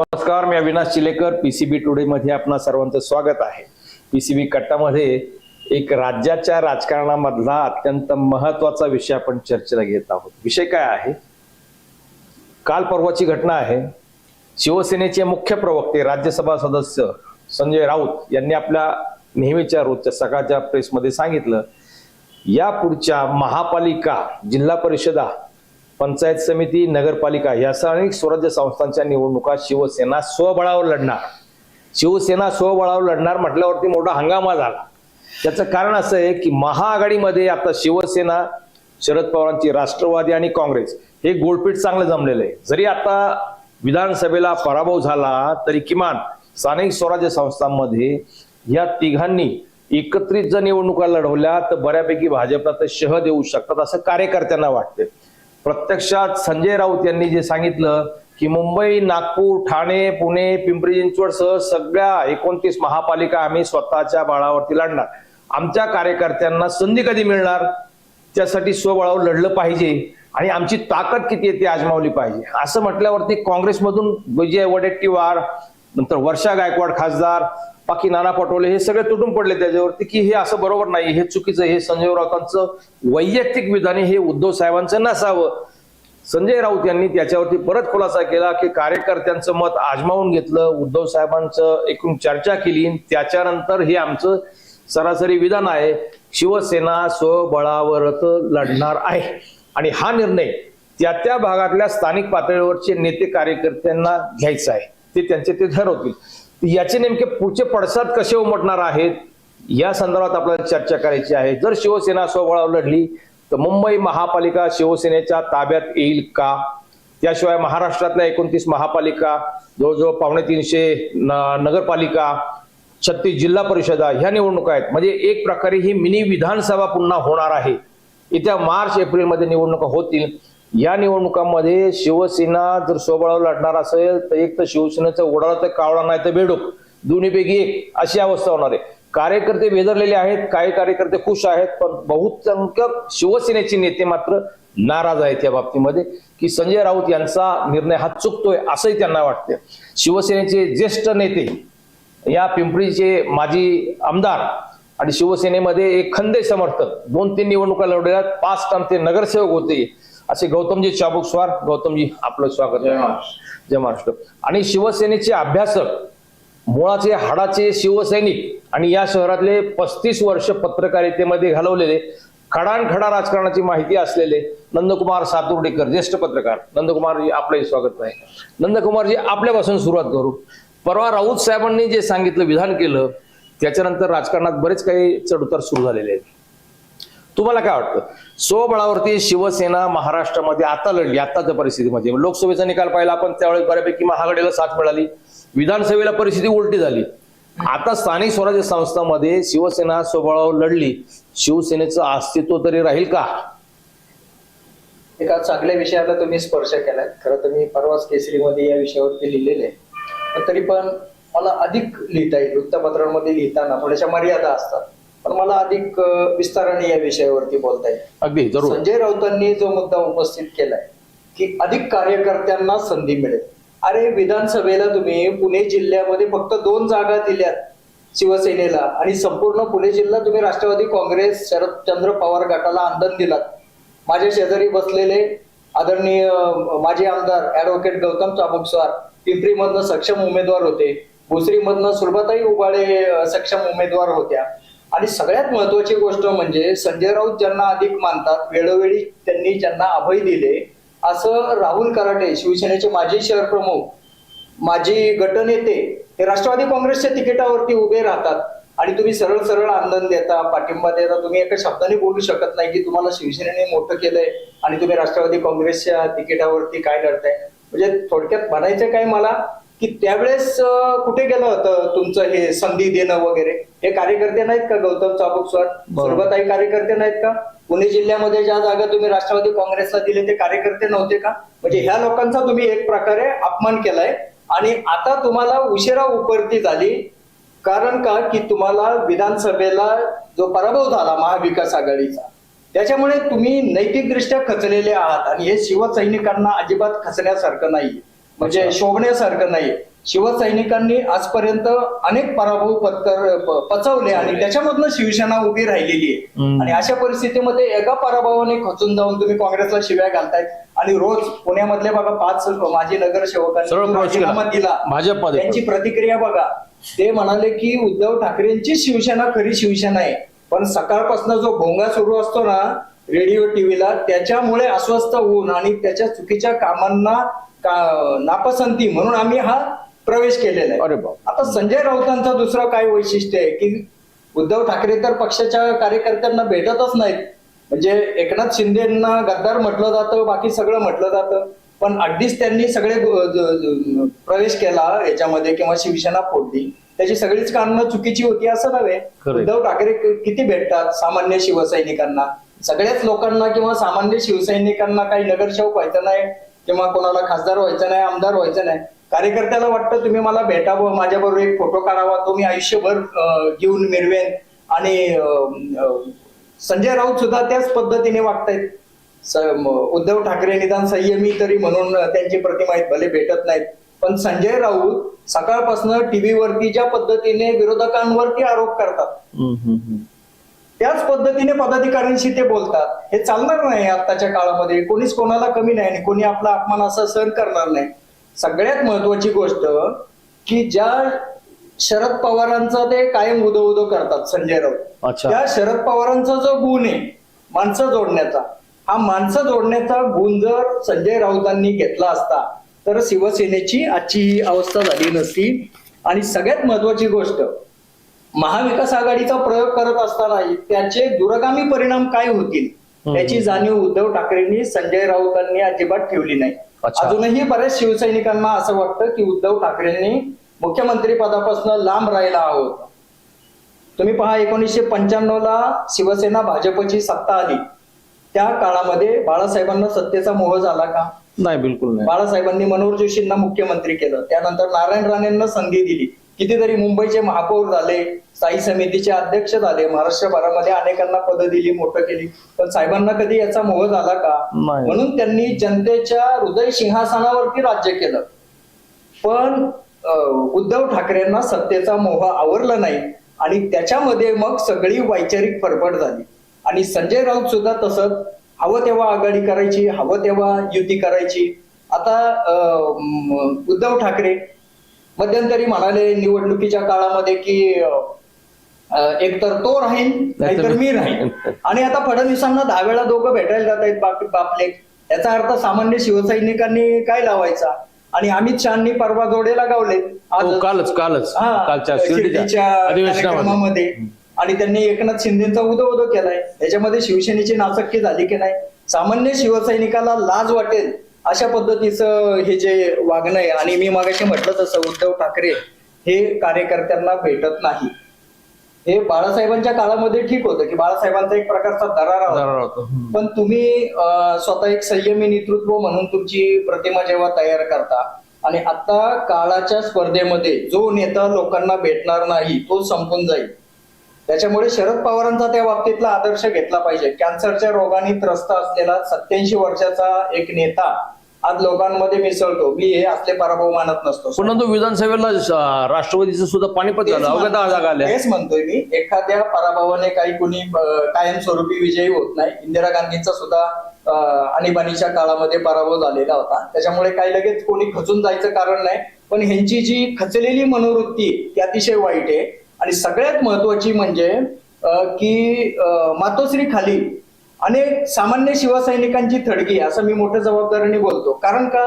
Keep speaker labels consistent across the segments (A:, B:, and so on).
A: नमस्कार मी Avinash Chilekar. PCB today मध्ये आपणा सर्वांचं स्वागत आहे. पीसीबी कट्टामध्ये एक राज्याच्या राजकारणामधला अत्यंत महत्त्वाचा विषय आपण चर्चेला घेत आहोत. विषय काय आहे? काल परवाची घटना आहे. शिवसेनेचे मुख्य प्रवक्ते राज्यसभा सदस्य संजय राऊत यांनी आपल्या नेहमीच्या रोजच्या सकाळच्या प्रेसमध्ये सांगितलं या पुढच्या महापालिका जिल्हा परिषदा पंचायत समिती नगरपालिका या अनेक स्वराज्य संस्थांच्या निवडणुका शिवसेना स्वबळावर लढणार. शिवसेना स्वबळावर लढणार म्हटल्यावरती मोठा हंगामा झाला. त्याचं कारण असं आहे की महाआघाडीमध्ये आता शिवसेना शरद पवारांची राष्ट्रवादी आणि काँग्रेस हे गोलपीठ चांगलं जमलेलं आहे. जरी आता विधानसभेला पराभव झाला तरी किमान स्थानिक स्वराज्य संस्थांमध्ये या तिघांनी एकत्रित जर निवडणुका लढवल्या तर बऱ्यापैकी भाजपला तर शह देऊ शकतात असं कार्यकर्त्यांना वाटते प्रत्यक्षात संजय राऊत यांनी जे सांगितलं की मुंबई नागपूर ठाणे पुणे पिंपरी चिंचवड सह सगळ्या एकोणतीस महापालिका आम्ही स्वतःच्या बळावरती लढणार. आमच्या कार्यकर्त्यांना संधी कधी मिळणार? त्यासाठी स्वबळावर लढलं पाहिजे आणि आमची ताकद किती आहे ती आजमावली पाहिजे. असं म्हटल्यावरती काँग्रेसमधून विजय वडेट्टीवार नंतर वर्षा गायकवाड खासदार बाकी नाना पटोले हे सगळे तुटून पडले त्याच्यावरती की हे असं बरोबर नाही हे चुकीचं हे संजय राऊतांचं वैयक्तिक विधान हे उद्धव साहेबांचं नसावं. संजय राऊत यांनी त्याच्यावरती परत खुलासा केला की कार्यकर्त्यांचं मत आजमावून घेतलं उद्धव साहेबांचं एकूण चर्चा केली त्याच्यानंतर हे आमचं सरासरी विधान आहे शिवसेना स्वबळावरच लढणार आहे. आणि हा निर्णय त्या त्या भागातल्या स्थानिक पातळीवरचे नेते कार्यकर्त्यांना घ्यायचा आहे. ते त्यांचे ते ठरवतील. याचे नेमके पुढचे पडसाद कसे उमटणार आहेत? या संदर्भात आपल्याला चर्चा करायची आहे. जर शिवसेना स्वबळावर लढली तर मुंबई महापालिका शिवसेनेच्या ताब्यात येईल का? त्याशिवाय महाराष्ट्रातल्या एकोणतीस महापालिका जवळजवळ पावणे तीनशे न- नगरपालिका छत्तीस जिल्हा परिषदा ह्या निवडणुका आहेत. म्हणजे एक प्रकारे ही मिनी विधानसभा पुन्हा होणार आहे. येत्या मार्च एप्रिलमध्ये निवडणुका होतील. या निवडणुकांमध्ये शिवसेना जर स्वबळावर लढणार असेल तर एक तर शिवसेनेचा उडाला तर कावळा नाही तर बेडूक. दोन्हीपैकी एक. अशी अवस्था होणार आहे. कार्यकर्ते बेदरलेले आहेत काही कार्यकर्ते खुश आहेत पण बहुसंख्यक शिवसेनेचे नेते मात्र नाराज आहेत या बाबतीमध्ये की संजय राऊत यांचा निर्णय हा चुकतोय असंही त्यांना वाटते शिवसेनेचे ज्येष्ठ नेते या पिंपरीचे माजी आमदार आणि शिवसेनेमध्ये एक खंदे समर्थक दोन तीन निवडणुका लढवल्यात पाच टर्म ते नगरसेवक होते. असे गौतमजी चाबुकस्वार गौतमजी आपलं स्वागत.
B: जय
A: आहे जय महाराष्ट्र. आणि शिवसेनेचे अभ्यासक मुळाचे हाडाचे शिवसैनिक आणि या शहरातले पस्तीस वर्ष पत्रकारितेमध्ये घालवलेले खडानखडा राजकारणाची माहिती असलेले नंदकुमार सातुर्डीकर ज्येष्ठ पत्रकार. नंदकुमारजी आपलंही स्वागत आहे. नंदकुमारजी आपल्यापासून सुरुवात करू. परवा राऊत साहेबांनी जे सांगितलं विधान केलं त्याच्यानंतर राजकारणात बरेच काही चढउतार सुरू झालेले आहेत. तुम्हाला काय वाटतं? स्वबळावरती शिवसेना महाराष्ट्रामध्ये आता लढली आताच्या परिस्थितीमध्ये. लोकसभेचा निकाल पाहिला आपण त्यावेळेस बऱ्यापैकी महागडीला साथ मिळाली. विधानसभेला परिस्थिती उलटी झाली. आता स्थानिक स्वराज्य संस्थांमध्ये शिवसेना स्वबळावर लढली. शिवसेनेचं अस्तित्व तरी राहील का?
B: एका चांगल्या विषयाला तुम्ही स्पर्श केलाय. खरं तर मी परवाच केसरीमध्ये या विषयावरती लिहिलेले आहे. तरी पण मला अधिक लिहिता येईल. वृत्तपत्रांमध्ये लिहिताना थोड्याशा मर्यादा असतात. पण मला अधिक विस्ताराने या विषयावरती बोलता येईल
A: अगदी जरूर.
B: संजय राऊतांनी जो मुद्दा उपस्थित केलाय की अधिक कार्यकर्त्यांना संधी मिळेल. अरे विधानसभेला तुम्ही पुणे जिल्ह्यामध्ये फक्त दोन जागा दिल्यात शिवसेनेला आणि संपूर्ण पुणे जिल्हा तुम्ही राष्ट्रवादी काँग्रेस शरदचंद्र पवार गटाला आंदोलन दिलात. माझ्या शेजारी बसलेले आदरणीय माजी आमदार ऍडव्होकेट गौतम चाबुकस्वार पिंपरीमधनं सक्षम उमेदवार होते. भोसरीमधनं सुलभाताई उबाळे सक्षम उमेदवार होत्या. आणि सगळ्यात महत्वाची गोष्ट म्हणजे संजय राऊत ज्यांना अधिक मानतात वेळोवेळी त्यांनी ज्यांना अभय दिले असं राहुल कराटे शिवसेनेचे माजी शहर प्रमुख माजी गटनेते हे राष्ट्रवादी काँग्रेसच्या तिकिटावरती उभे राहतात. आणि तुम्ही सरळ सरळ आंदोलन देता पाठिंबा देता तुम्ही एका शब्दाने बोलू शकत नाही की तुम्हाला शिवसेनेने मोठं केलंय आणि तुम्ही राष्ट्रवादी काँग्रेसच्या तिकिटावरती काय लढताय. म्हणजे थोडक्यात म्हणायचं काय मला? की त्यावेळेस कुठे गेलं होतं तुमचं हे संधी देणं वगैरे? हे कार्यकर्ते नाहीत का गौतम चाबुकस्वार. सुरभाताई कार्यकर्ते नाहीत का? पुणे जिल्ह्यामध्ये ज्या जागा तुम्ही राष्ट्रवादी काँग्रेसला दिले ते कार्यकर्ते नव्हते का? म्हणजे ह्या लोकांचा तुम्ही एक प्रकारे अपमान केलाय. आणि आता तुम्हाला उशिरा उपरती झाली. कारण का? की तुम्हाला विधानसभेला जो पराभव झाला महाविकास आघाडीचा त्याच्यामुळे तुम्ही नैतिकदृष्ट्या खचलेले आहात. आणि हे शिवसैनिकांना अजिबात खचण्यासारखं नाहीये. म्हणजे शोभण्यासारखं नाहीये शिवसैनिकांनी आजपर्यंत अनेक पराभव पत्कर पचवले आणि त्याच्यामधनं शिवसेना उभी राहिलेली आहे. आणि अशा परिस्थितीमध्ये एका पराभवाने खचून जाऊन तुम्ही काँग्रेसला शिव्या घालतायत आणि रोज पुण्यामधले बघा पाच माजी नगरसेवकांनी. राजीनामा दिला त्यांची प्रतिक्रिया बघा. ते म्हणाले की उद्धव ठाकरेंची शिवसेना खरी शिवसेना आहे. पण सकाळपासून जो भोंगा सुरू असतो ना रेडिओ टीव्हीला त्याच्यामुळे अस्वस्थ होऊन आणि त्याच्या चुकीच्या कामांना का- नापसंती म्हणून आम्ही हा प्रवेश केलेला आहे. आता संजय राऊतांचं दुसरं काय वैशिष्ट्य आहे की उद्धव ठाकरे तर पक्षाच्या कार्यकर्त्यांना भेटतच नाहीत. म्हणजे एकनाथ शिंदेना गद्दार म्हटलं जातं बाकी सगळं म्हटलं जातं. पण अगदीच त्यांनी सगळे प्रवेश केला याच्यामध्ये किंवा शिवसेना फोडली. त्याची सगळीच कारणं चुकीची होती असं नव्हे. उद्धव ठाकरे किती भेटतात सामान्य शिवसैनिकांना? सगळ्याच लोकांना किंवा सामान्य शिवसैनिकांना काही नगरसेवक व्हायचं नाही किंवा कोणाला खासदार व्हायचं नाही आमदार व्हायचं नाही. कार्यकर्त्याला वाटतं तुम्ही मला भेटावं माझ्याबरोबर एक फोटो काढावा तो मी आयुष्यभर घेऊन मिरवेन. आणि संजय राऊत सुद्धा त्याच पद्धतीने वागतायत. उद्धव ठाकरे निदान संयमी तरी म्हणून त्यांची प्रतिमा आहेत भले भेटत नाहीत. पण संजय राऊत सकाळपासून टीव्हीवरती ज्या पद्धतीने विरोधकांवरती आरोप करतात. त्याच पद्धतीने पदाधिकाऱ्यांशी ते बोलतात. हे चालणार नाही आताच्या काळामध्ये. कोणीच कोणाला कमी नाही आणि कोणी आपला अपमान असा सहन करणार नाही. सगळ्यात महत्वाची गोष्ट की ज्या शरद पवारांचा ते कायम उदो उदो करतात संजय राऊत. त्या शरद पवारांचा जो गुण आहे माणसं जोडण्याचा हा माणसं जोडण्याचा गुण जर संजय राऊतांनी घेतला असता तर शिवसेनेची आजची ही अवस्था झाली नसती. आणि सगळ्यात महत्वाची गोष्ट महाविकास आघाडीचा प्रयोग करत असताना त्याचे दूरगामी परिणाम काय होतील. याची जाणीव उद्धव ठाकरेंनी संजय राऊतांनी अजिबात ठेवली नाही. अजूनही बऱ्याच शिवसैनिकांना असं वाटतं की उद्धव ठाकरेंनी मुख्यमंत्री पदापासून लांब राहायला हवं होतं तुम्ही पहा एकोणीसशे पंच्याण्णव ला शिवसेना भाजपची सत्ता आली. त्या काळामध्ये बाळासाहेबांना सत्तेचा मोह झाला का?
A: नाही बिलकुल नाही.
B: बाळासाहेबांनी मनोहर जोशींना मुख्यमंत्री केलं. त्यानंतर नारायण राणेंना संधी दिली. कितीतरी मुंबईचे महापौर झाले स्थायी समितीचे अध्यक्ष झाले महाराष्ट्रभरामध्ये अनेकांना पदं दिली मोठं केली. पण साहेबांना कधी याचा मोह झाला का. म्हणून त्यांनी जनतेच्या हृदय सिंहासनावरती राज्य केलं. पण उद्धव ठाकरेंना सत्तेचा मोह आवरला नाही आणि त्याच्यामध्ये मग सगळी वैचारिक फरफड झाली. आणि संजय राऊत सुद्धा तसंच हवं तेव्हा आघाडी करायची हवं तेव्हा युती करायची. आता उद्धव ठाकरे मध्यंतरी म्हणाले निवडणुकीच्या काळामध्ये की एकतर तो राहील नाहीतर मी राहील आणि आता फडणवीसांना दहा वेळा दोघं भेटायला जात आहेत बाप बापले. याचा अर्थ सामान्य शिवसैनिकांनी काय लावायचा? आणि अमित शहानी परवा जोडेला गावले
A: हो, कालच कालच.
B: हा,
A: अधिवेशनामध्ये.
B: आणि त्यांनी एकनाथ शिंदेचा उदो उदो केलाय. याच्यामध्ये शिवसेनेची नाचक्की झाली की नाही? सामान्य शिवसैनिकाला लाज वाटेल. अशा पद्धतीचं हे जे वागणं आहे आणि मी मागाशी म्हटलं तसं उद्धव ठाकरे हे कार्यकर्त्यांना भेटत नाही. हे बाळासाहेबांच्या काळामध्ये ठीक होतं की बाळासाहेबांचा एक प्रकारचा दरारा होता. पण तुम्ही स्वतः एक संयमी नेतृत्व म्हणून तुमची प्रतिमा जेव्हा तयार करता आणि आता काळाच्या स्पर्धेमध्ये जो नेता लोकांना भेटणार नाही तो संपून जाईल. त्याच्यामुळे शरद पवारांचा त्या बाबतीतला आदर्श घेतला पाहिजे. कॅन्सरच्या रोगाने त्रस्त असलेला सत्याऐंशी वर्षाचा एक नेता आज लोकांमध्ये मिसळतो. मी हे असले पराभव मानत नसतो.
A: परंतु विधानसभेला राष्ट्रवादीचं सुद्धा पाणीपत झालं. अवघ्या दहा जागा आल्या.
B: तेच म्हणतोय मी. एखाद्या पराभवाने काही कुणी कायमस्वरूपी विजयी होत नाही. इंदिरा गांधींचा सुद्धा आणीबाणीच्या काळामध्ये पराभव झालेला होता. त्याच्यामुळे काही लगेच कोणी खचून जायचं कारण नाही. पण ह्यांची जी खचलेली मनोवृत्ती ती अतिशय वाईट आहे. आणि सगळ्यात महत्वाची म्हणजे की मातोश्री खाली अनेक सामान्य शिवसैनिकांची थडगी असं मी मोठ्या जबाबदारीने बोलतो. कारण का?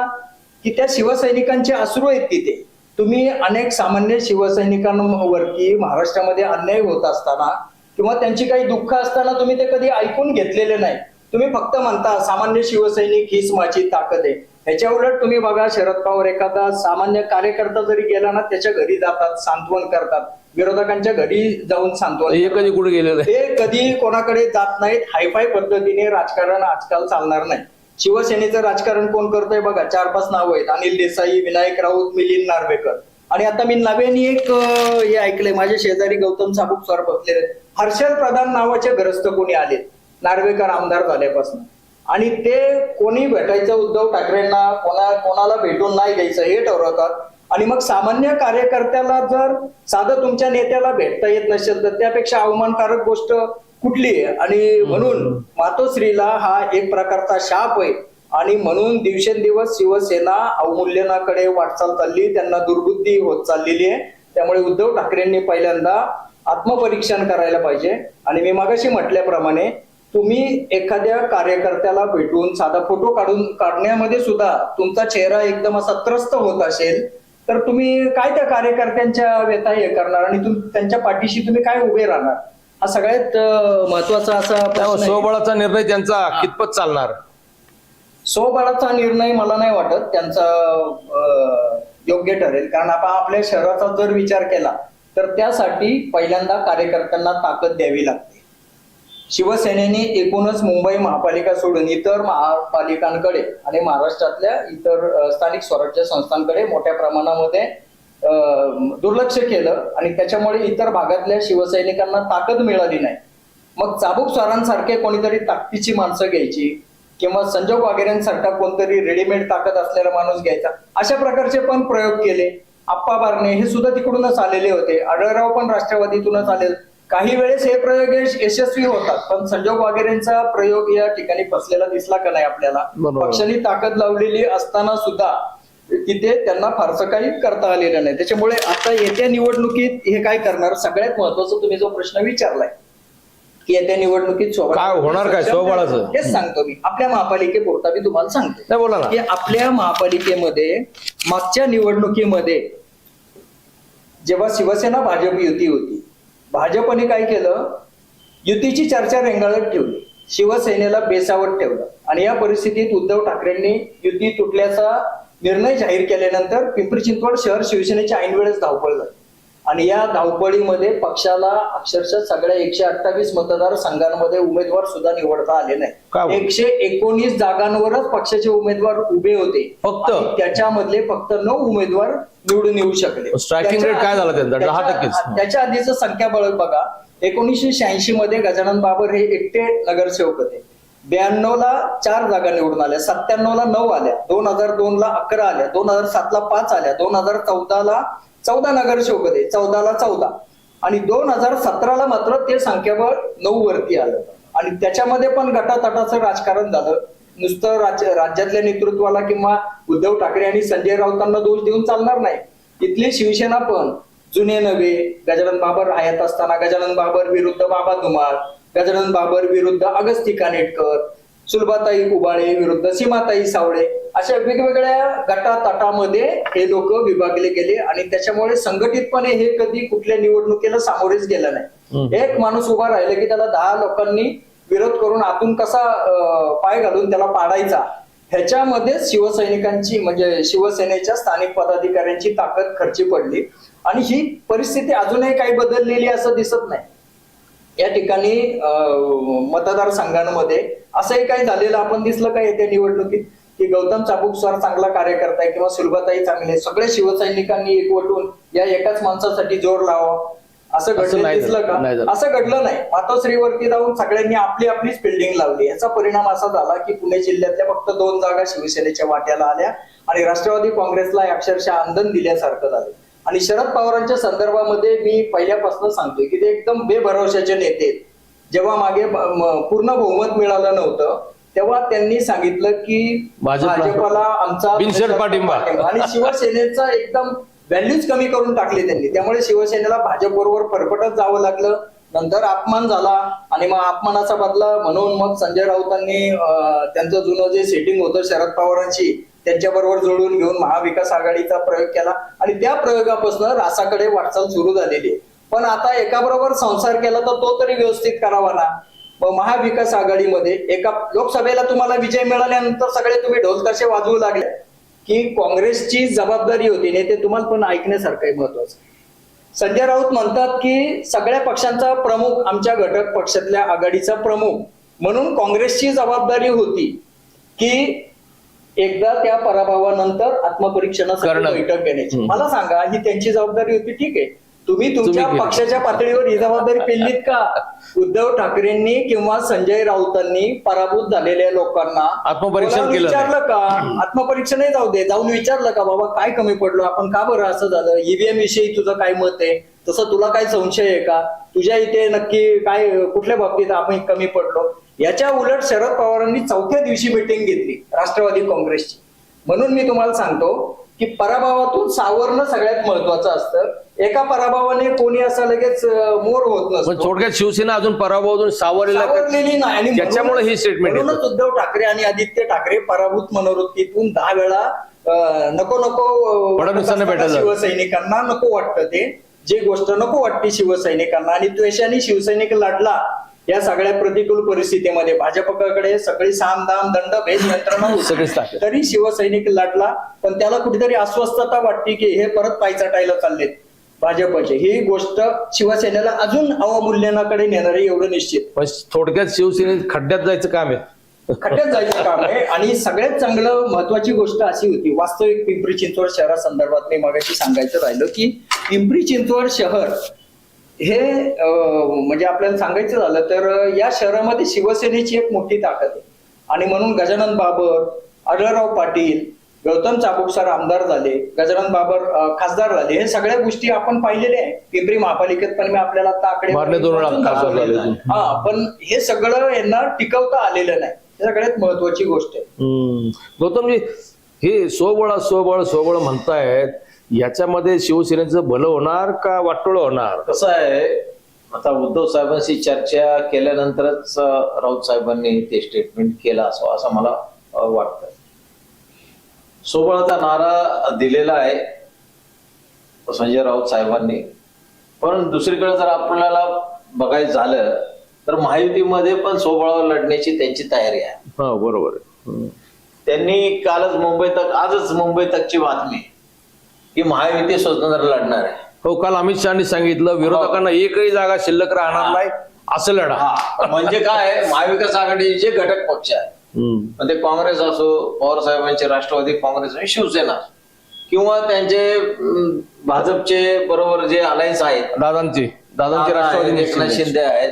B: की त्या शिवसैनिकांचे अश्रू आहेत तिथे. तुम्ही अनेक सामान्य शिवसैनिकांवरती महाराष्ट्रामध्ये अन्याय होत असताना किंवा त्यांची काही दुःख असताना तुम्ही ते कधी ऐकून घेतलेले नाही. तुम्ही फक्त म्हणता सामान्य शिवसैनिक हीच माझी ताकद आहे. ह्याच्या उलट तुम्ही बघा शरद पवार एखादा सामान्य कार्यकर्ता जरी गेला ना त्याच्या घरी जातात सांत्वन करतात. विरोधकांच्या घरी जाऊन सांत्वन
A: हे कधी कुठे गेलेलं आहे?
B: ते कधी कोणाकडे जात नाहीत. हायफाय पद्धतीने राजकारण आजकाल चालणार नाही. शिवसेनेचं राजकारण कोण करतोय बघा चार पाच नावं आहेत. अनिल देसाई विनायक राऊत मिलिंद नार्वेकर. आणि आता मी नव्याने एक हे ऐकलंय. माझ्या शेजारी गौतम साबुक सर बसलेले. हर्षल प्रधान नावाचे ग्रस्त कोणी आले? नार्वेकर आमदार झाल्यापासून. आणि ते कोणी भेटायचं? उद्धव ठाकरेंना कोणा कोणाला भेटून नाही द्यायचं हे ठरवतात. आणि मग सामान्य कार्यकर्त्याला जर साधं तुमच्या नेत्याला भेटता येत नसेल तर त्यापेक्षा अवमानकारक गोष्ट कुठली आहे? आणि म्हणून मातोश्रीला हा एक प्रकारचा शाप आहे. आणि म्हणून दिवसेंदिवस शिवसेना अवमूल्यनाकडे वाटचाल चालली त्यांना दुर्बुद्धी होत चाललेली आहे. त्यामुळे उद्धव ठाकरेंनी पहिल्यांदा आत्मपरीक्षण करायला पाहिजे. आणि मी मागाशी म्हटल्याप्रमाणे तुम्ही एखाद्या कार्यकर्त्याला भेटून साधा फोटो काढून काढण्यामध्ये सुद्धा तुमचा चेहरा एकदम असा त्रस्त होत असेल तर तुम्ही काय त्या कार्यकर्त्यांच्या व्यथा हे करणार? आणि तुम त्यांच्या पाठीशी तुम्ही काय उभे राहणार? हा सगळ्यात अं, महत्त्वाचा असा प्रश्न
A: त्यामुळे
B: आहे.
A: स्वबळाचा निर्णय त्यांचा कितपत चालणार?
B: स्वबळाचा निर्णय मला नाही वाटत. त्यांचा अं, योग्य ठरेल. कारण आपण आपल्या शहराचा जर विचार केला तर त्यासाठी पहिल्यांदा कार्यकर्त्यांना ताकद द्यावी लागते. शिवसेनेने एकूणच मुंबई महापालिका सोडून इतर महापालिकांकडे आणि महाराष्ट्रातल्या इतर स्थानिक स्वराज्य संस्थांकडे मोठ्या प्रमाणामध्ये दुर्लक्ष केलं आणि त्याच्यामुळे इतर भागातल्या शिवसैनिकांना ताकद मिळाली नाही. मग चाबूक स्वारांसारखे कोणीतरी ताकदीची माणसं घ्यायची किंवा संजोग वगैरेंसारखा कोणतरी रेडीमेड ताकद असलेला माणूस घ्यायचा अशा प्रकारचे पण प्रयोग केले. आप्पा बारणे हे सुद्धा तिकडूनच आलेले होते. आढळराव पण राष्ट्रवादीतूनच आले काही वेळेस हे प्रयोग यश- यशस्वी होतात पण संजोग वगैरेंचा प्रयोग या ठिकाणी फसलेला दिसला का नाही आपल्याला. पक्षांनी ताकद लावलेली असताना सुद्धा तिथे त्यांना फारसं काही करता आलेलं नाही. त्याच्यामुळे आता येत्या निवडणुकीत हे काय करणार? सगळ्यात महत्त्वाचा तुम्ही जो प्रश्न विचारलाय की येत्या निवडणुकीत
A: काय होणार काय? स्वबळाचं?
B: हेच सांगतो मी. आपल्या महापालिकेपुरता मी तुम्हाला सांगतो.
A: बोला
B: की आपल्या महापालिकेमध्ये मागच्या निवडणुकीमध्ये जेव्हा शिवसेना भाजप युती होती भाजपने काय केलं? युतीची चर्चा रेंगाळत ठेवली. शिवसेनेला बेसावत ठेवलं. आणि या परिस्थितीत उद्धव ठाकरेंनी युती तुटल्याचा निर्णय जाहीर केल्यानंतर पिंपरी चिंचवड शहर शिवसेनेच्या ऐनवेळेस धावपळ झाली. आणि या धावपळीमध्ये पक्षाला अक्षरशः सगळ्या एकशे अठ्ठावीस मतदारसंघांमध्ये उमेदवार सुद्धा निवडता आले नाही.
A: बरं?
B: एकशे एकोणीस जागांवरच पक्षाचे उमेदवार उभे होते.
A: फक्त?
B: त्याच्यामधले फक्त नऊ उमेदवार निवडून येऊ शकले.
A: Striking rate काय झाला त्यांचा? दहा
B: त्याच्या-
A: टक्केच.
B: त्याच्या आधीचं संख्याबळ बघा. एकोणीसशे शहाऐंशी मध्ये गजानन बाबर हे एकटे नगरसेवक होते. ब्याण्णव ला चार जागा निवडून आल्या. सत्त्याण्णव ला नऊ आल्या. दोन हजार दोन ला अकरा आल्या. दोन हजार सात ला पाच आल्या. दोन हजार चौदा ला चौदा नगरसेवक होते. चौदाला चौदा. आणि दोन हजार सतराला मात्र ते संख्याबळ नऊ वरती आलं. आणि त्याच्यामध्ये पण गटातटाचं राजकारण झालं. नुसतं राज्य राज्यातल्या नेतृत्वाला किंवा उद्धव ठाकरे आणि संजय राऊतांना दोष देऊन चालणार नाही. इथली शिवसेना पण जुने नवे गजानन बाबर हयात असताना गजानन बाबर विरुद्ध बाबा धुमाळ गजानन बाबर विरुद्ध अगस्ती कानेटकर सुलभाताई कुबाळे विरुद्ध सीमाताई सावळे अशा वेगवेगळ्या गटातटामध्ये हे लोक विभागले गेले आणि त्याच्यामुळे संघटितपणे हे कधी कुठल्या निवडणुकीला सामोरेच गेलं नाही. एक माणूस उभा राहिला की त्याला दहा लोकांनी विरोध करून आतून कसा पाय घालून त्याला पाडायचा ह्याच्यामध्ये शिवसैनिकांची म्हणजे शिवसेनेच्या स्थानिक पदाधिकाऱ्यांची ताकद खर्ची पडली आणि ही परिस्थिती अजूनही काही बदललेली असं दिसत नाही या ठिकाणी मतदारसंघांमध्ये असंही काही झालेलं आपण दिसलं का येत्या निवडणुकीत? की गौतम चाबुकस्वार चांगला कार्यकर्ता आहे किंवा सुलभाताई चांगले आहे. सगळे शिवसैनिकांनी एकवटून या एकाच माणसासाठी जोर लावा असं घडलं दिसलं का. असं घडलं नाही. मातोश्रीवरती जाऊन सगळ्यांनी आपली आपलीच बिल्डिंग लावली. याचा परिणाम असा झाला की पुणे जिल्ह्यातल्या फक्त दोन जागा शिवसेनेच्या वाट्याला आल्या आणि राष्ट्रवादी काँग्रेसला अक्षरशः आंदन दिल्यासारखं झालं. आणि शरद पवारांच्या संदर्भामध्ये मी पहिल्यापासून सांगतोय की ते एकदम बेभरवशाचे नेते आहेत. जेव्हा मागे पूर्ण बहुमत मिळालं नव्हतं तेव्हा त्यांनी सांगितलं की
A: भाजपला-
B: आमचा
A: पाठिंबा.
B: आणि शिवसेनेचा एकदम व्हॅल्यूज कमी करून टाकले त्यांनी त्यामुळे शिवसेनेला भाजप बरोबर फरफटत जावं लागलं नंतर अपमान झाला आणि मग अपमानाचा बदला म्हणून मग संजय राऊतांनी त्यांचं जुनं जे सेटिंग होतं शरद पवारांची त्यांच्याबरोबर जुळवून घेऊन महाविकास आघाडीचा प्रयोग केला. आणि त्या प्रयोगापासून रासाकडे वाटचाल सुरू झालेली आहे. पण आता एका बरोबर संसार केला तर तो तरी व्यवस्थित करावा ना? महाविकास आघाडीमध्ये एका लोकसभेला तुम्हाला विजय मिळाल्यानंतर सगळे तुम्ही ढोल तसे वाजवू लागले. की काँग्रेसची जबाबदारी होती नाही ते तुम्हाला पण ऐकण्यासारखं आहे महत्वाचं. संजय राऊत म्हणतात की सगळ्या पक्षांचा प्रमुख आमच्या घटक पक्षातल्या आघाडीचा प्रमुख. म्हणून काँग्रेसची जबाबदारी होती की एकदा त्या पराभवानंतर आत्मपरीक्षणासाठी
A: करणं.
B: बैठक घेण्याची.
A: हम्म.
B: मला सांगा ही त्यांची जबाबदारी होती ठीक आहे. तुम्ही तुमच्या
A: तुम्ही केली.
B: पक्षाच्या पातळीवर ही जबाबदारी पेललीत का? उद्धव ठाकरेंनी किंवा संजय राऊतांनी पराभूत झालेल्या लोकांना
A: आत्मपरीक्षण केलं
B: विचारलं का? आत्मपरीक्षणही जाऊ दे जाऊन विचारलं का बाबा काय कमी पडलो? आपण का बरं असं झालं? ईव्हीएम विषयी तुझं काय मत आहे? तसं तुला काय संशय आहे का? तुझ्या इथे नक्की काय कुठल्या बाबतीत आपण कमी पडलो? याच्या उलट शरद पवारांनी चौथ्या दिवशी मिटिंग घेतली राष्ट्रवादी काँग्रेसची. म्हणून मी तुम्हाला सांगतो की पराभवातून सावरणं सगळ्यात महत्वाचं असतं. एका पराभवाने कोणी असं लगेच मोर होत नसतो.
A: थोडक्यात शिवसेना अजून पराभवातून सावरलेला
B: नाही
A: त्याच्यामुळे ही येतं.
B: म्हणूनच उद्धव ठाकरे आणि आदित्य ठाकरे पराभूत मनोवृत्तीतून दहा वेळा नको नको शिवसैनिकांना नको वाटतं ते. जे गोष्ट नको वाटते शिवसैनिकांना. आणि द्वेषाने शिवसैनिक लढला या सगळ्या प्रतिकूल परिस्थितीमध्ये भाजपकडे सगळी साम दाम दंड भेद यंत्रणा. तरी शिवसैनिक लढला पण त्याला कुठेतरी अस्वस्थता वाटते की हे परत पायचाटायला चाललेत भाजपचे. ही गोष्ट शिवसेनेला अजून अवमूल्यनाकडे नेणार एवढं निश्चित.
A: पण थोडक्यात शिवसेनेत खड्ड्यात जायचं काम आहे.
B: खड्ड्यात जायचं काम आहे. आणि सगळ्यात चांगलं महत्वाची गोष्ट अशी होती. वास्तविक पिंपरी चिंचवड शहरासंदर्भात मी मगाशी सांगायचं राहिलं की पिंपरी चिंचवड शहर हे म्हणजे आपल्याला सांगायचं झालं तर या शहरामध्ये शिवसेनेची एक मोठी ताकद आहे. आणि म्हणून गजानन बाबर आढळराव पाटील गौतम चाबुकसर आमदार झाले गजानन बाबर खासदार झाले हे सगळ्या गोष्टी आपण पाहिलेल्या आहे पिंपरी महापालिकेत पण मी आपल्याला आकडे. हा पण हे सगळं यांना टिकवता आलेलं नाही. हे सगळ्यात महत्वाची गोष्ट आहे.
A: गौतमजी हे स्वबळ स्वबळ स्वबळ म्हणतायत याच्यामध्ये शिवसेनेचं भलं होणार का वाटोळ होणार?
C: कसं आहे आता उद्धव साहेबांशी चर्चा केल्यानंतरच राऊत साहेबांनी ते स्टेटमेंट केलं असं असं मला वाटतं. सोबळाचा नारा दिलेला आहे संजय राऊत साहेबांनी. पण दुसरीकडे जर आपल्याला बघायचं झालं तर महायुतीमध्ये पण सोबळावर लढण्याची त्यांची तयारी आहे.
A: हा बरोबर.
C: त्यांनी कालच मुंबई तक आजच मुंबई तकची बातमी की महायुती स्वतंत्र लढणार आहे.
A: हो काल अमित शहानी सांगितलं विरोधकांना एकही जागा शिल्लक राहणार नाही असं लढा.
C: हा. म्हणजे काय महाविकास आघाडीचे घटक पक्ष आहे
A: हम्म.
C: मग ते काँग्रेस असो पवार साहेबांचे राष्ट्रवादी काँग्रेस आणि शिवसेना किंवा त्यांचे अं, भाजपचे बरोबर जे अलायन्स आहेत.
A: दादांची दादांची राष्ट्रवादी
C: एकनाथ.
A: शिंदे
C: आहेत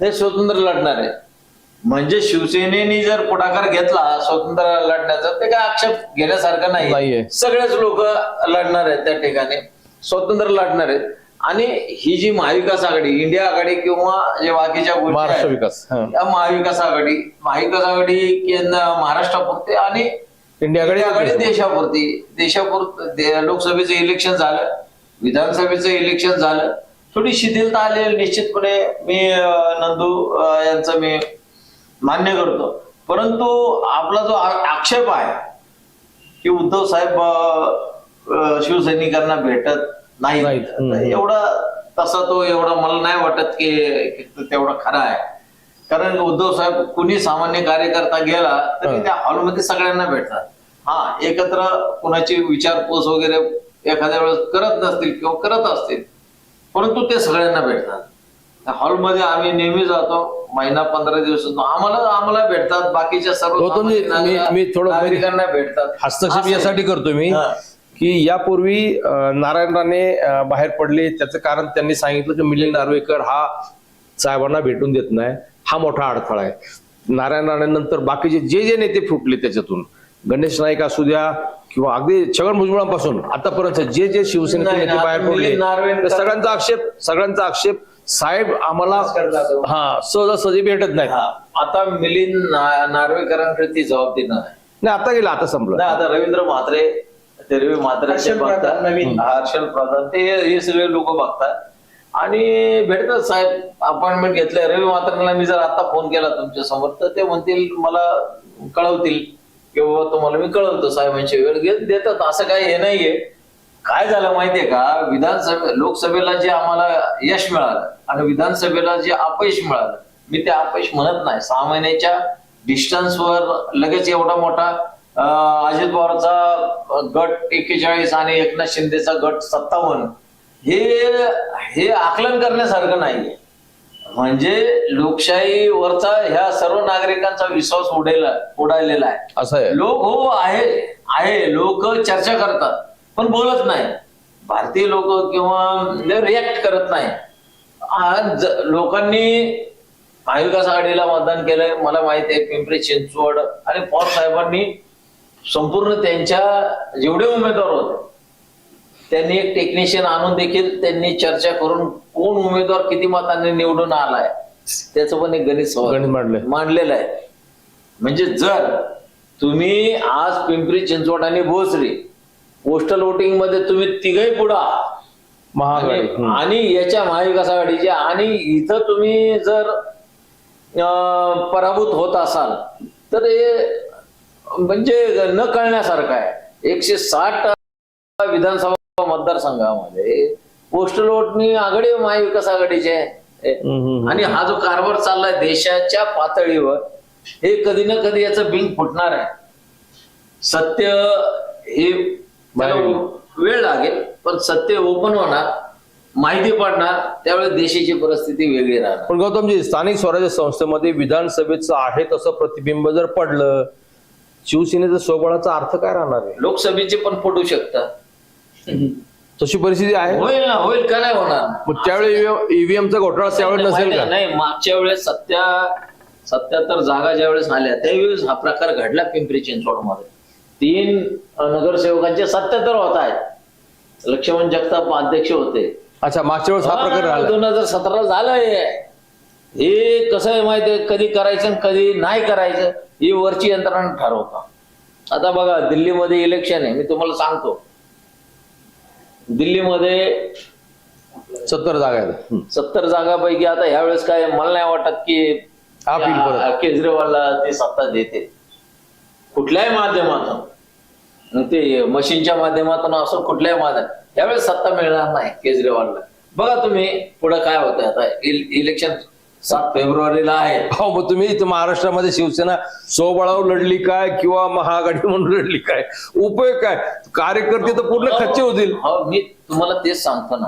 C: ते स्वतंत्र लढणार आहेत. म्हणजे शिवसेनेने जर पुढाकार घेतला स्वतंत्र लढण्याचा ते काय आक्षेप घेण्यासारखं
A: नाहीये.
C: नाही सगळेच लोक लढणार आहेत त्या ठिकाणी. स्वतंत्र लढणार आहेत. आणि ही जी महाविकास आघाडी इंडिया आघाडी किंवा जे बाकीच्या गोष्टी
A: महाराष्ट्र
C: आहेत,
A: विकास हा.
C: या महाविकास आघाडी महाविकास आघाडी केंद्र महाराष्ट्रापुरते आणि
A: इंडिया आघाडी
C: देशापुरती. देशापुरत. दे- लोकसभेचं इलेक्शन झालं विधानसभेचं इलेक्शन झालं. थोडी शिथिलता आली निश्चितपणे मी अं, नंदू अं, यांचं मी मान्य करतो. परंतु आपला जो आक्षेप आहे की उद्धव साहेब शिवसैनिकांना भेटत नाही. एवढा तसा तो एवढा मला नाही वाटत की तेवढा खरा आहे. कारण उद्धव साहेब कुणी सामान्य कार्यकर्ता गेला तरी. त्या हॉलमध्ये सगळ्यांना भेटतात. हा एकत्र कुणाची विचारपूस वगैरे एखाद्या वेळेस करत नसतील किंवा करत असतील परंतु ते सगळ्यांना भेटतात. हॉलमध्ये आम्ही नेहमी जातो महिना पंधरा दिवस होतो. आम्हाला आम्हाला भेटतात बाकीच्या सर्व
A: मी- मी थोडं-
C: नागरिकांना भेटतात.
A: हस्तक्षेप
C: असं-
A: यासाठी करतो मी
C: हा.
A: की यापूर्वी अं, नारायण राणे अं, बाहेर पडले. त्याचं कारण त्यांनी सांगितलं की मिलिंद नार्वेकर हा साहेबांना भेटून देत नाही. हा मोठा अडथळा आहे. नारायण राणे नंतर बाकीचे जे जे नेते फुटले त्याच्यातून गणेश नाईक असू द्या किंवा अगदी छगन भुजबळांपासून आतापर्यंत जे जे शिवसेनेचे
C: नाही,
A: नेते बाहेर
C: आता
A: पडले
C: मिलिंद नार्वेकर-
A: त्या सगळ्यांचा आक्षेप सगळ्यांचा आक्षेप साहेब आम्हाला. हा सहजासहजी भेटत नाही
C: हा. आता मिलिंद नार्वेकरांकडे ती जबाबदारी नाही.
A: नाही आता गेला आता संपलं.
C: नाही आता रवींद्र म्हात्रे ते रवी म्हात्रे
B: प्रधान, नवीन.
C: हर्षल प्रधान ते हे सगळे लोक बघतात. आणि भेटतात साहेब अपॉइंटमेंट घेतलंय. रवी म्हात्रेला मी जर आता फोन केला तुमच्यासमोर तर ते म्हणतील मला कळवतील. की बाबा तुम्हाला मी कळवतो साहेबांची वेळ घेत देतात. असं काही हे नाहीये. काय झालं माहितीये का? विधानसभे लोकसभेला जे आम्हाला यश मिळालं आणि विधानसभेला जे अपयश मिळालं मी ते अपयश म्हणत नाही. सहा महिन्याच्या डिस्टन्सवर लगेच एवढा मोठा अजित पवारचा गट एक्केचाळीस आणि एकनाथ शिंदेचा गट सत्तावन्न हे हे आकलन करण्यासारखं नाहीये. म्हणजे लोकशाहीवरचा ह्या सर्व नागरिकांचा विश्वास उडेला उडालेला आहे.
A: असं आहे.
C: लोक हो आहे. आहे. लोक चर्चा करतात. पण बोलत नाही. भारतीय लोक किंवा रिॲक्ट करत नाही. आज लोकांनी महाविकास आघाडीला मतदान केलंय. मला माहिती आहे पिंपरी चिंचवड आणि पवार साहेबांनी संपूर्ण त्यांच्या जेवढे उमेदवार होते त्यांनी एक टेक्निशियन आणून देखील त्यांनी चर्चा करून कोण उमेदवार किती मतांनी निवडून आलाय त्याचं पण एक गणित. मांडलेलं आहे. म्हणजे जर तुम्ही आज पिंपरी चिंचवड आणि भोसरी पोस्टल वोटिंगमध्ये तुम्ही तिघही पुढे
A: महागाई
C: आणि
A: हम्म.
C: आणि याच्या महाविकास आघाडीच्या आणि इथं तुम्ही जर अं, पराभूत होत असाल तर हे म्हणजे न कळण्यासारखं आहे एकशे साठ विधानसभा मतदारसंघामध्ये पोस्टल वोटनी आघाडी महाविकास आघाडीचे आहे.
A: हम्म, हम्म.
C: आणि हा जो कारभार चाललाय देशाच्या पातळीवर हे कधी ना कधी याचं बिंग फुटणार आहे सत्य हे त्याला. वेळ लागेल पण सत्य ओपन होणार माहिती पडणार त्यावेळेस देशाची परिस्थिती वेगळी राहणार.
A: पण गौतमजी स्थानिक स्वराज्य संस्थेमध्ये विधानसभेचं आहे तसं प्रतिबिंब जर पडलं शिवसेनेचा स्वबळाचा अर्थ काय राहणार आहे?
C: लोकसभेचे पण फुटू शकतात.
A: तशी परिस्थिती आहे?
C: होईल ना होईल का नाही होणार?
A: मग त्यावेळी ईव्हीएमचा घोटाळा त्यावेळी नसेल का?
C: नाही मागच्या वेळेस सत्या सत्याहत्तर जागा ज्यावेळेस आल्या त्यावेळेस हा प्रकार घडला पिंपरी चिंचवडमध्ये. तीन नगरसेवकांचे सत्याहत्तर होत आहेत लक्ष्मण जगताप अध्यक्ष होते.
A: अच्छा मागच्या वेळेस हा प्रकार झाला
C: दोन हजार सतरा झालं हे. हे कसं आहे माहिती आहे? कधी करायचं आणि कधी नाही करायचं ही वरची यंत्रणा ठरवतात आता बघा दिल्लीमध्ये इलेक्शन आहे. मी तुम्हाला सांगतो. दिल्लीमध्ये
A: सत्तर जागा आहेत.
C: सत्तर जागापैकी आता ह्यावेळेस काय मला नाही वाटत की
A: अपील परत.
C: या केजरीवालला ती सत्ता देते. कुठल्याही माध्यमातून. ते मशीनच्या माध्यमातून असो कुठल्याही माध्यम यावेळेस सत्ता मिळणार नाही केजरीवालला. बघा तुम्ही पुढे काय होतंय आता. इल- इलेक्शन सात फेब्रुवारीला आहे.
A: हो मग तुम्ही इथं महाराष्ट्रामध्ये शिवसेना स्वबळावर लढली काय किंवा महाआघाडी म्हणून लढली काय? उपयोग काय? कार्यकर्ते तर पूर्ण खच्चे होतील.
C: हो मी तुम्हाला तेच सांगतो ना.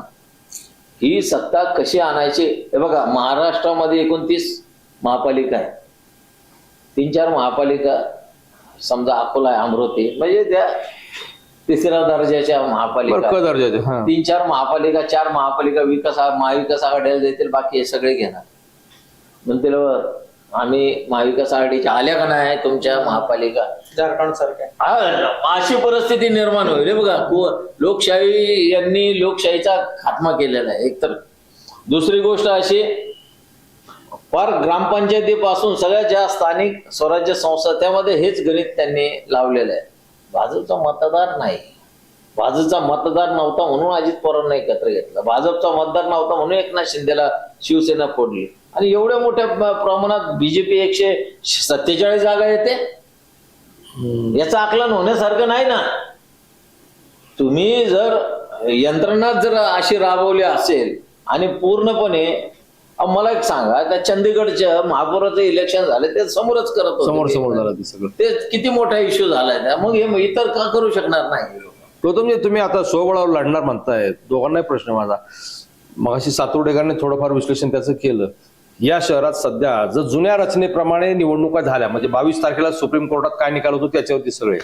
C: ही सत्ता कशी आणायची? हे बघा महाराष्ट्रामध्ये एकोणतीस महापालिका आहे. तीन चार महापालिका समजा अकोला आहे अमरावती म्हणजे त्या तिसऱ्या दर्जाच्या
A: बरं
C: महापालिका
A: क दर्जाचे हा.
C: तीन चार महापालिका चार महापालिका विकास महाविकास आघाडीला देतील बाकी हे सगळे घेणार. म्हणतील आम्ही महाविकास आघाडीच्या आल्या का नाही तुमच्या महापालिका?
B: झारखंड सारख्या
C: हा, अशी परिस्थिती निर्माण होईल. हे बघा को- लोकशाही यांनी लोकशाहीचा खात्मा केलेला आहे. एकतर दुसरी गोष्ट अशी फार ग्रामपंचायतीपासून सगळ्यात ज्या स्थानिक स्वराज्य संस्था त्यामध्ये हेच गणित त्यांनी लावलेलं आहे. भाजपचा मतदार नाही. भाजपचा मतदार नव्हता म्हणून अजित पवारांना एकत्र घेतलं. भाजपचा मतदार नव्हता म्हणून एकनाथ शिंदेला शिवसेना फोडली. आणि एवढ्या मोठ्या प्रमाणात बीजेपी एकशे सत्तेचाळीस जागा येते. याचं आकलन होण्यासारखं नाही ना. तुम्ही जर यंत्रणा जर अशी राबवली असेल आणि पूर्णपणे मला एक सांगा त्या चंदीगडच्या महापौराचं इलेक्शन झालं ते समोरच करत होते
A: समोर
C: ते.
A: समोर झालं ते सगळं
C: ते किती मोठा इश्यू झालाय त्या मग हे इतर का करू शकणार नाही लोक?
A: गौतमजी तुम्ही आता स्वबळावर लढणार म्हणताय दोघांनाही प्रश्न माझा मगाशी सातवडेकरांनी थोडंफार विश्लेषण त्याचं केलं या शहरात सध्या जर जुन्या रचनेप्रमाणे निवडणुका झाल्या म्हणजे बावीस तारखेला सुप्रीम कोर्टात काय निकाल होतो त्याच्यावरती सगळे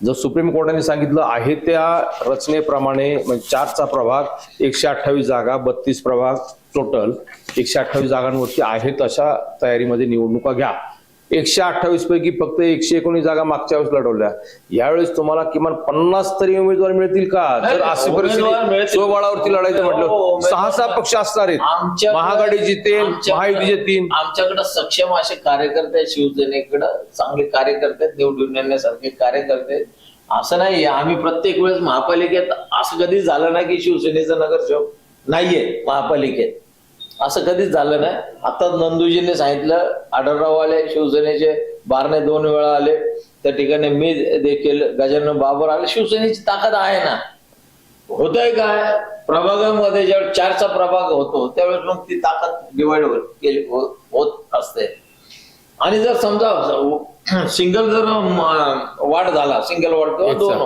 A: जर सुप्रीम कोर्टाने सांगितलं आहे त्या रचनेप्रमाणे म्हणजे चारचा प्रभाग एकशे अठ्ठावीस जागा बत्तीस प्रभाग टोटल एकशे अठ्ठावीस जागांवरती आहेत अशा तयारीमध्ये निवडणुका घ्या. एकशे अठ्ठावीस पैकी फक्त एकशे एकोणीस जागा मागच्या वेळेस लढवल्या. यावेळेस तुम्हाला किमान पन्नास तरी उमेदवार मिळतील का? जर अशी परिस्थिती. स्वबळावरती लढायचं
C: हो,
A: म्हटलं
C: उमेदवार-
A: सहा सहा पक्ष असणार आहेत. महाआघाडी जितेल महायुती जितेल
C: आमच्याकडे सक्षम असे कार्यकर्ते आहेत शिवसेनेकडे. चांगले कार्यकर्ते निवडून येण्यासारखे कार्यकर्ते. असं नाही आम्ही प्रत्येक वेळेस महापालिकेत असं कधीच झालं नाही की शिवसेनेचं नगरसेवक नाहीये महापालिकेत. असं कधीच झालं नाही. आता नंदूजींनी सांगितलं आढळराव आले शिवसेनेचे बारणे दोन वेळा आले. त्या ठिकाणी मी देखील गजानन बाबर आले. शिवसेनेची ताकद आहे ना. होतंय काय? प्रभागामध्ये ज्यावेळेस चारचा प्रभाग होतो त्यावेळेस मग ती ताकद डिवाइड केली हो- होत असते. आणि जर समजा सिंगल जर वाढ झाला सिंगल वाढ किंवा दोन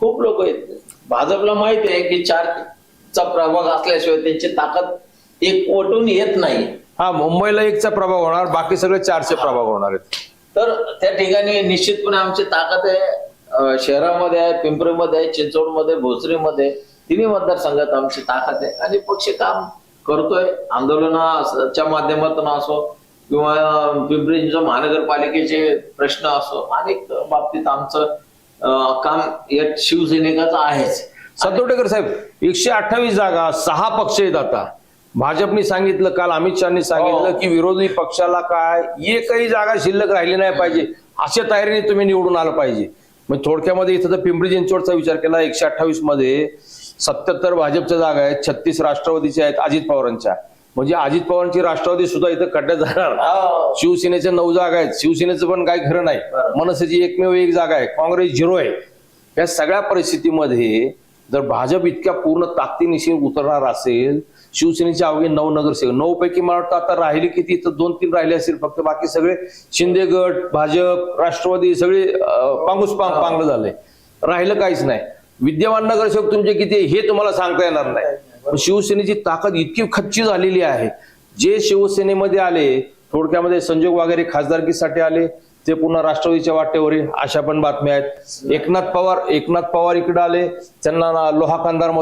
C: खूप लोक आहेत भाजपला माहिती आहे की चारचा प्रभाग असल्याशिवाय त्यांची ताकद एक वटून येत नाही.
A: हा मुंबईला एकचा प्रभाग होणार बाकी सगळे चारशे प्रभाग होणार आहेत.
C: तर त्या ठिकाणी निश्चितपणे आमची ताकद आहे. शहरामध्ये आहे पिंपरीमध्ये आहे चिंचवडमध्ये भोसरीमध्ये तिन्ही मतदारसंघात आमची ताकद आहे. आणि पक्ष काम करतोय. आंदोलनाच्या माध्यमातून असो किंवा पिंपरी महानगरपालिकेचे प्रश्न असो अनेक बाबतीत आमचं काम या शिवसैनिकाचं आहेच.
A: सतोटेकर साहेब एकशे अठ्ठावीस जागा सहा पक्ष आहेत आता. भाजपने सांगितलं काल अमित शहानी सांगितलं
C: हो.
A: की विरोधी पक्षाला काय एकही जागा शिल्लक राहिली नाही पाहिजे. अशा तयारीने तुम्ही निवडून आलं पाहिजे. मग थोडक्यामध्ये इथं तर पिंपरी चिंचवडचा विचार केला एकशे अठ्ठावीसमध्ये सत्याहत्तर भाजपच्या जागा आहेत छत्तीस राष्ट्रवादीच्या आहेत अजित पवारांच्या. म्हणजे अजित पवारांची राष्ट्रवादी सुद्धा इथं कड्ड्यात जाणार.
C: हा.
A: शिवसेनेच्या नऊ जागा आहेत. शिवसेनेचं पण काही खरं नाही. मनसेची एकमेव एक जागा आहे. काँग्रेस झिरो आहे. या सगळ्या परिस्थितीमध्ये जर भाजप इतक्या पूर्ण ताकदीनिशी उतरणार असेल शिवसेनेचे अवघे नऊ नगरसेवक. नऊ पैकी मला वाटतं आता राहिले किती? तर दोन तीन राहिले असतील फक्त. बाकी सगळे शिंदे गट भाजप राष्ट्रवादी सगळे पांगूस पांग पांगलं झाले. राहिलं काहीच नाही. विद्यमान नगरसेवक तुमचे किती हे तुम्हाला सांगता येणार नाही. शिवसेनेची ताकद इतकी खच्ची झालेली आहे. जे शिवसेनेमध्ये आले थोडक्यामध्ये संजोग वगैरे खासदारकीसाठी आले ते पुन्हा राष्ट्रवादीच्या वाटेवरील अशा पण बातम्या आहेत. एकनाथ पवार एकनाथ पवार इकडे आले. त्यांना लोहा कंदार मधून